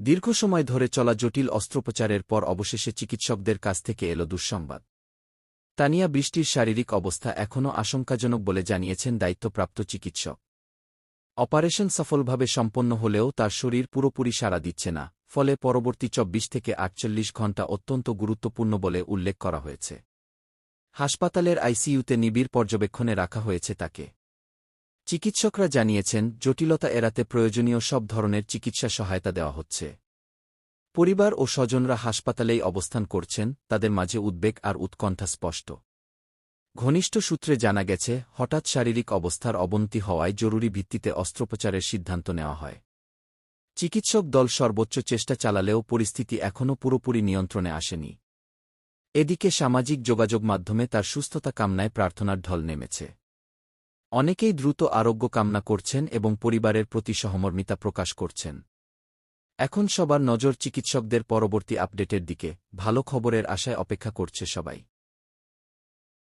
দীর্ঘ সময় ধরে চলা জটিল অস্ত্রোপচারের পর অবশেষে চিকিৎসকদের কাছ থেকে এল দুঃসংবাদ। তানিয়া বৃষ্টির শারীরিক অবস্থা এখনও আশঙ্কাজনক বলে জানিয়েছেন দায়িত্বপ্রাপ্ত চিকিৎসক। অপারেশন সফলভাবে সম্পন্ন হলেও তার শরীর পুরোপুরি সাড়া দিচ্ছে না, ফলে পরবর্তী চব্বিশ থেকে আটচল্লিশ ঘণ্টা অত্যন্ত গুরুত্বপূর্ণ বলে উল্লেখ করা হয়েছে। হাসপাতালের আইসিইউতে নিবিড় পর্যবেক্ষণে রাখা হয়েছে তাকে। চিকিৎসকরা জানিয়েছেন, জটিলতা এড়াতে প্রয়োজনীয় সব ধরনের চিকিৎসা সহায়তা দেওয়া হচ্ছে। পরিবার ও স্বজনরা হাসপাতালেই অবস্থান করছেন, তাদের মাঝে উদ্বেগ আর উৎকণ্ঠা স্পষ্ট। ঘনিষ্ঠ সূত্রে জানা গেছে, হঠাৎ শারীরিক অবস্থার অবনতি হওয়ায় জরুরি ভিত্তিতে অস্ত্রোপচারের সিদ্ধান্ত নেওয়া হয়। চিকিৎসক দল সর্বোচ্চ চেষ্টা চালালেও পরিস্থিতি এখনও পুরোপুরি নিয়ন্ত্রণে আসেনি। এদিকে সামাজিক যোগাযোগ মাধ্যমে তার সুস্থতা কামনায় প্রার্থনার ঢল নেমেছে। অনেকেই দ্রুত আরোগ্য কামনা করছেন এবং পরিবারের প্রতি সহমর্মিতা প্রকাশ করছেন। এখন সবার নজর চিকিৎসকদের পরবর্তী আপডেটের দিকে, ভালো খবরের আশায় অপেক্ষা করছে সবাই।